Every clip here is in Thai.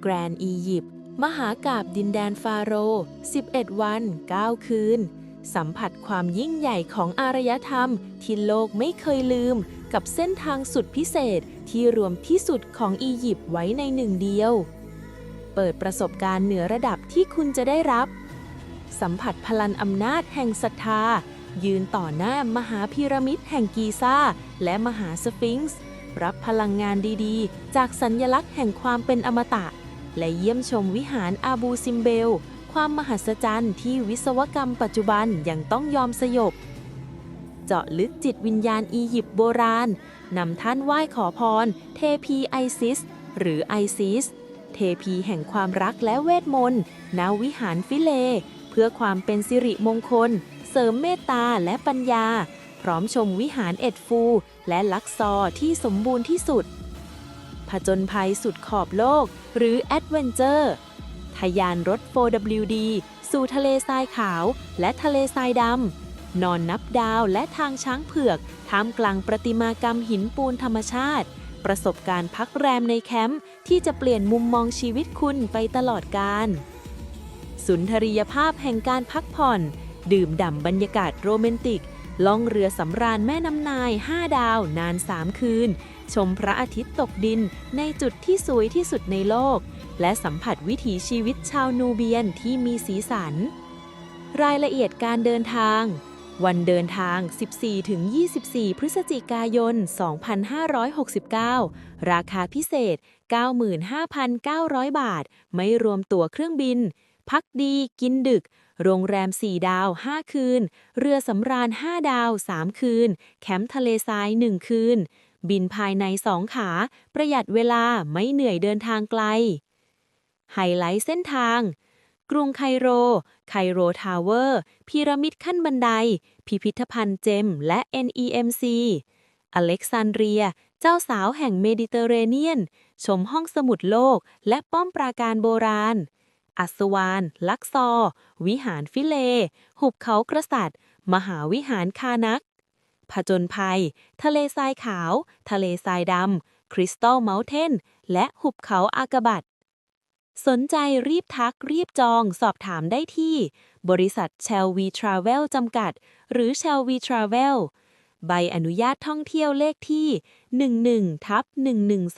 แกรนอียิปต์มหากาบดินแดนฟาโรห์11 วัน 9 คืน สัมผัสความยิ่งใหญ่ของอารยธรรมที่โลกไม่เคยลืม กับเส้นทางสุดพิเศษที่รวมที่สุดของอียิปต์ไว้ในหนึ่งเดียว เปิดประสบการณ์เหนือระดับที่คุณจะได้รับ สัมผัสพลังอำนาจแห่งศรัทธา ยืนต่อหน้ามหาพีระมิดแห่งกีซาและมหาสฟิงซ์รับพลังงานดีๆ จากสัญญลักษณ์แห่งความเป็นอมตะ และเยี่ยมชมวิหารอาบูซิมเบล ความมหัศจรรย์ที่วิศวกรรมปัจจุบันยังต้องยอมสยบ เจาะลึกจิตวิญญาณอียิปต์โบราณนำท่านไหว้ขอพร เทพีไอซิส หรือไอซิส เทพีแห่งความรักและเวทมนต์ณวิหารฟิเล เพื่อความเป็นสิริมงคล เสริมเมตตาและปัญญา พร้อมชมวิหารเอ็ดฟู และลักซอร์ที่สมบูรณ์ที่สุด ผจญภัยสุดขอบโลก หรือแอดเวนเจอร์ทะยานรถ 4WD สู่ทะเลทรายขาวและทะเลทรายดำ นอนนับดาวและทางช้างเผือกท่ามกลางประติมากรรมหินปูนธรรมชาติ ประสบการณ์พักแรมในแคมป์ที่จะเปลี่ยนมุมมองชีวิตคุณไปตลอดกาลสุนทรียภาพแห่งการพักผ่อน ดื่มด่ำบรรยากาศโรแมนติก ล่องเรือสำราญแม่น้ำนาย 5 ดาว นาน 3 คืน ชมพระอาทิตย์ตกดินในจุดที่สวยที่สุดในโลก และสัมผัสวิถีชีวิตชาวนูเบียนที่มีสีสัน รายละเอียดการเดินทาง วันเดินทาง 14-24 พฤศจิกายน 2569 ราคาพิเศษ 95,900 บาท ไม่รวมตั๋วเครื่องบิน พักดี กินดึก โรงแรม 4 ดาว 5 คืน เรือสำราญ 5 ดาว 3 คืน แคมป์ทะเลทราย 1 คืน บินภายใน 2 ขา ประหยัดเวลาไม่เหนื่อยเดินทางไกล ไฮไลท์เส้นทาง กรุงไคโร ไคโรทาวเวอร์ พีระมิดขั้นบันได พิพิธภัณฑ์เจม และ NEMC อเล็กซานเดรีย เจ้าสาวแห่งเมดิเตอร์เรเนียน ชมห้องสมุดโลก และป้อมปราการโบราณ อัสวาน ลักซอร์วิหารฟิเล หุบเขากษัตริย์มหาวิหารคานัก ผจญภัย ทะเลทรายขาว ทะเลทรายดำ คริสตัลเมลเทน และหุบเขาอากาบัตสนใจรีบทักรีบจองสอบถามได้ที่ บริษัท Shell V Travel จำกัด หรือ Shell V Travel ใบอนุญาตท่องเที่ยวเลขที่ 11ทับ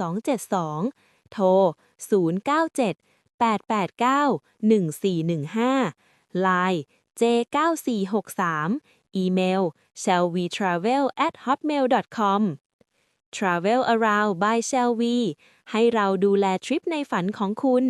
11272 โทร 097 889 1415 Line J9463 Email shallwetravel at hotmail.com Travel Around by Shall We ให้เราดูแลทริปในฝันของคุณ